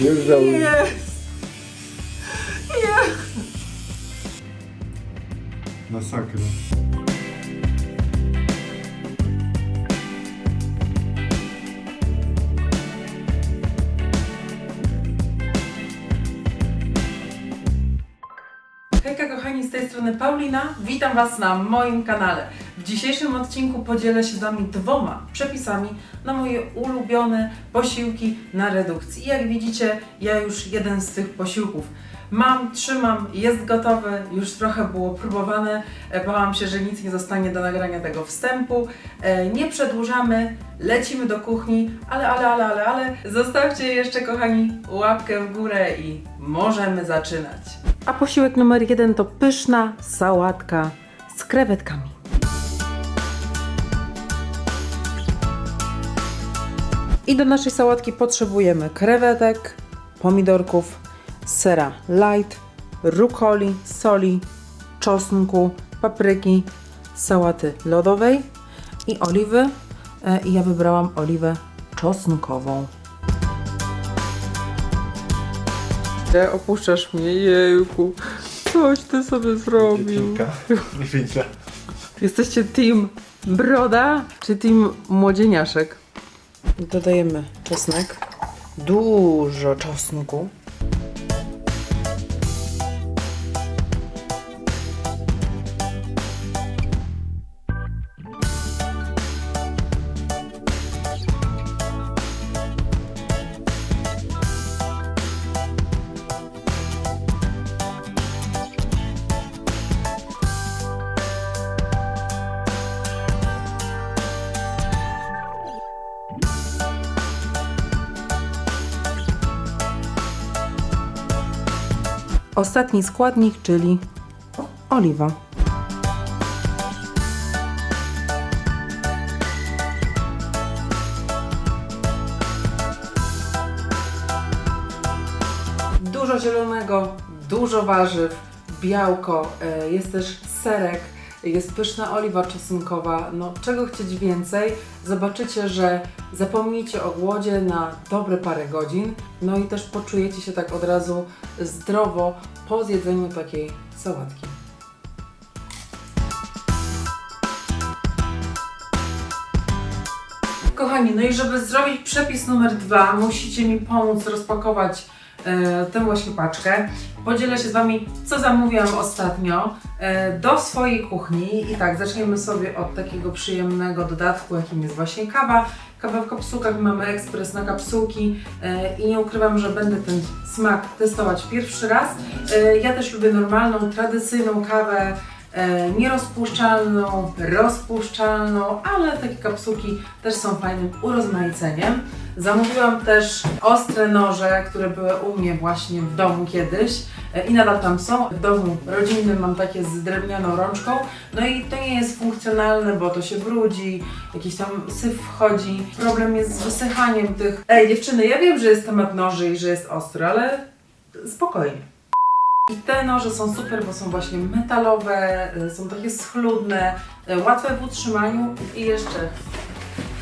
Już żałuję. Jest! Jest! Masakra. Hejka kochani, z tej strony Paulina. Witam Was na moim kanale. W dzisiejszym odcinku podzielę się z Wami dwoma przepisami na moje ulubione posiłki na redukcji. I jak widzicie, ja już jeden z tych posiłków mam, trzymam, jest gotowy, już trochę było próbowane. E, Bałam się, że nic nie zostanie do nagrania tego wstępu. E, Nie przedłużamy, lecimy do kuchni, ale, ale, ale, ale, ale zostawcie jeszcze kochani łapkę w górę i możemy zaczynać. A posiłek numer jeden to pyszna sałatka z krewetkami. I do naszej sałatki potrzebujemy krewetek, pomidorków, sera light, rukoli, soli, czosnku, papryki, sałaty lodowej i oliwy. E, I ja wybrałam oliwę czosnkową. Gdzie opuszczasz mnie, jejku. Coś ty sobie zrobił. Nie widzę. Jesteście team broda czy team młodzieniaszek? Dodajemy czosnek. Dużo czosnku. Ostatni składnik, czyli oliwa. Dużo zielonego, dużo warzyw, białko, e, jest też serek, jest pyszna oliwa czosnkowa. No, czego chcieć więcej? Zobaczycie, że zapomnicie o głodzie na dobre parę godzin, no i też poczujecie się tak od razu zdrowo po zjedzeniu takiej sałatki. Kochani, no i żeby zrobić przepis numer dwa, musicie mi pomóc rozpakować tę właśnie paczkę. Podzielę się z Wami, co zamówiłam ostatnio e, do swojej kuchni. I tak, zaczniemy sobie od takiego przyjemnego dodatku, jakim jest właśnie kawa. Kawa w kapsułkach, mamy ekspres na kapsułki e, i nie ukrywam, że będę ten smak testować pierwszy raz. E, ja też lubię normalną, tradycyjną kawę, e, nierozpuszczalną, rozpuszczalną, ale takie kapsułki też są fajnym urozmaiceniem. Zamówiłam też ostre noże, które były u mnie właśnie w domu kiedyś e, i nadal tam są. W domu rodzinnym mam takie z drewnianą rączką, no i to nie jest funkcjonalne, bo to się brudzi, jakiś tam syf wchodzi. Problem jest z wysychaniem tych. Ej, dziewczyny, ja wiem, że jest temat noży i że jest ostry, ale spokojnie. I te noże są super, bo są właśnie metalowe, y, są takie schludne, y, łatwe w utrzymaniu i jeszcze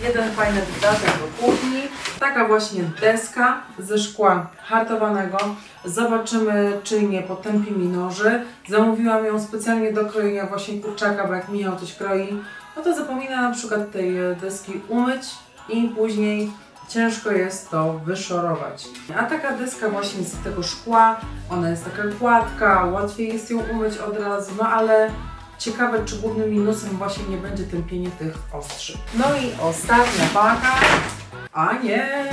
jeden fajny dodatek do kuchni. Taka właśnie deska ze szkła hartowanego. Zobaczymy, czy nie potępi mi noży. Zamówiłam ją specjalnie do krojenia właśnie kurczaka, bo jak Michał coś kroi, no to zapomina na przykład tej e, deski umyć i później ciężko jest to wyszorować. A taka deska właśnie z tego szkła, ona jest taka gładka, łatwiej jest ją umyć od razu, no ale ciekawe, czy głównym minusem właśnie nie będzie tępienie tych ostrzy. No i ostatnia paka, a nie,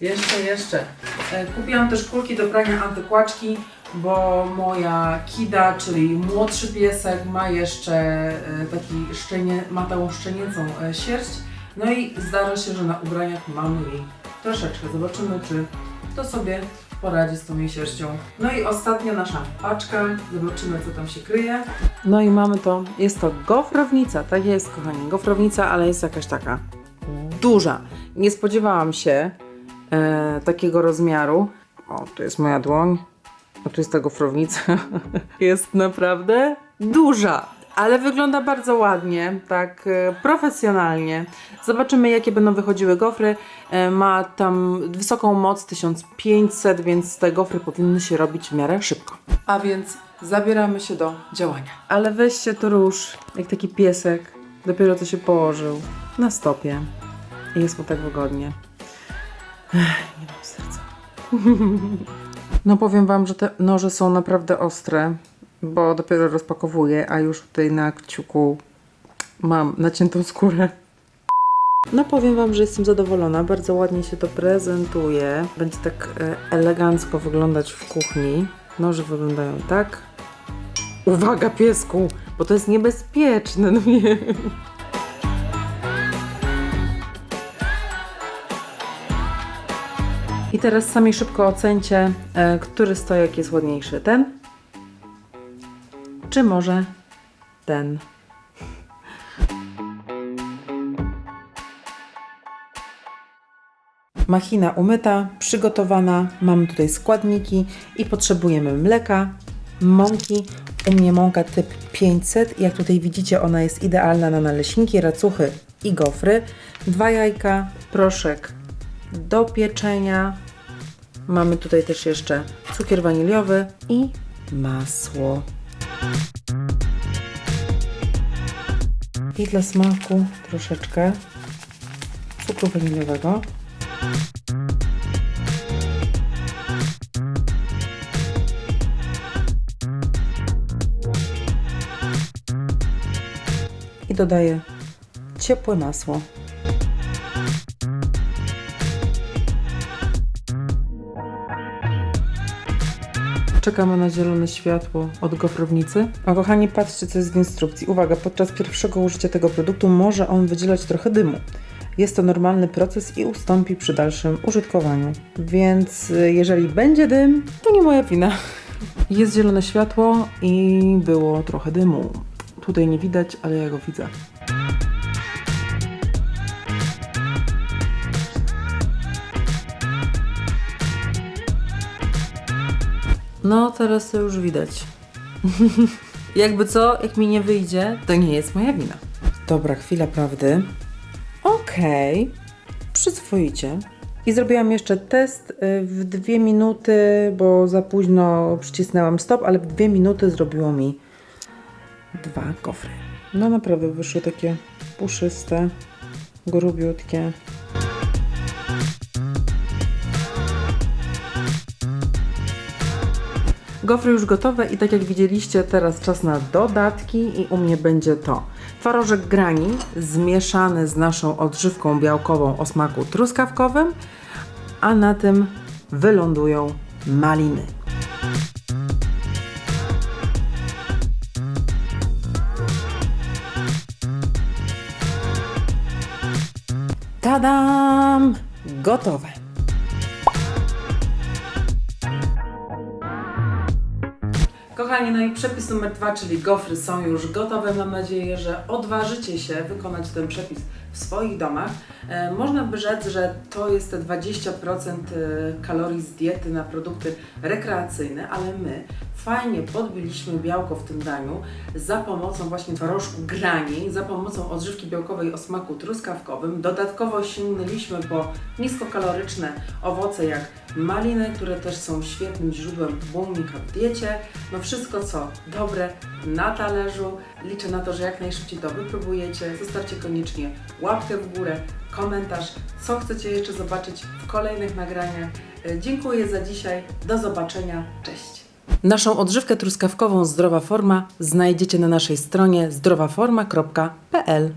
jeszcze, jeszcze. E, Kupiłam też kulki do prania antykłaczki, bo moja Kida, czyli młodszy piesek, ma jeszcze e, taki szczenie, ma tą szczenięcą e, sierść. No i zdarza się, że na ubraniach mamy jej troszeczkę. Zobaczymy, czy to sobie poradzi z tą jej. No i ostatnia nasza paczka. Zobaczymy, co tam się kryje. No i mamy to, jest to gofrownica, tak jest, kochani, gofrownica, ale jest jakaś taka duża. Nie spodziewałam się e, takiego rozmiaru. O, tu jest moja dłoń. O, tu jest ta gofrownica. jest naprawdę duża. Ale wygląda bardzo ładnie, tak e, profesjonalnie. Zobaczymy, jakie będą wychodziły gofry. E, Ma tam wysoką moc 1500, więc te gofry powinny się robić w miarę szybko. A więc zabieramy się do działania. Ale weźcie to róż, jak taki piesek, dopiero co się położył na stopie. I jest mu tak wygodnie. Ech, nie mam serca. No powiem Wam, że te noże są naprawdę ostre, bo dopiero rozpakowuję, a już tutaj na kciuku mam naciętą skórę. No powiem Wam, że jestem zadowolona, bardzo ładnie się to prezentuje. Będzie tak e, elegancko wyglądać w kuchni. Noże wyglądają tak. Uwaga piesku, bo to jest niebezpieczne, no nie. I teraz sami szybko ocencie, e, który stojak jest ładniejszy. Ten? Czy może ten? Machina umyta, przygotowana. Mamy tutaj składniki i potrzebujemy mleka, mąki. U mnie mąka typ 500. Jak tutaj widzicie, ona jest idealna na naleśniki, racuchy i gofry. Dwa jajka, proszek do pieczenia. Mamy tutaj też jeszcze cukier waniliowy i masło. I dla smaku troszeczkę cukru waniliowego. I dodaję ciepłe masło. Czekamy na zielone światło od gofrownicy. A kochani, patrzcie co jest w instrukcji. Uwaga, podczas pierwszego użycia tego produktu może on wydzielać trochę dymu. Jest to normalny proces i ustąpi przy dalszym użytkowaniu. Więc y, jeżeli będzie dym, to nie moja wina. Jest zielone światło i było trochę dymu. Tutaj nie widać, ale ja go widzę. No, teraz to już widać. Jakby co, jak mi nie wyjdzie, to nie jest moja wina. Dobra, chwila prawdy. Okej, przyzwoicie. I zrobiłam jeszcze test y, w dwie minuty, bo za późno przycisnęłam stop, ale w dwie minuty zrobiło mi dwa gofry. No naprawdę wyszły takie puszyste, grubiutkie. Gofry już gotowe i tak jak widzieliście, teraz czas na dodatki i u mnie będzie to twarożek grani zmieszany z naszą odżywką białkową o smaku truskawkowym, a na tym wylądują maliny. Tadam! Gotowe. Kochani, no i przepis numer dwa, czyli gofry są już gotowe. Mam nadzieję, że odważycie się wykonać ten przepis w swoich domach. E, można by rzec, że to jest te 20% e, kalorii z diety na produkty rekreacyjne, ale my fajnie podbiliśmy białko w tym daniu za pomocą właśnie twarożku grani, za pomocą odżywki białkowej o smaku truskawkowym. Dodatkowo sięgnęliśmy po niskokaloryczne owoce jak maliny, które też są świetnym źródłem błonnika w diecie. No wszystko co dobre na talerzu. Liczę na to, że jak najszybciej to wypróbujecie. Zostawcie koniecznie łapkę w górę, komentarz, co chcecie jeszcze zobaczyć w kolejnych nagraniach. Dziękuję za dzisiaj. Do zobaczenia. Cześć. Naszą odżywkę truskawkową Zdrowa Forma znajdziecie na naszej stronie zdrowaforma.pl.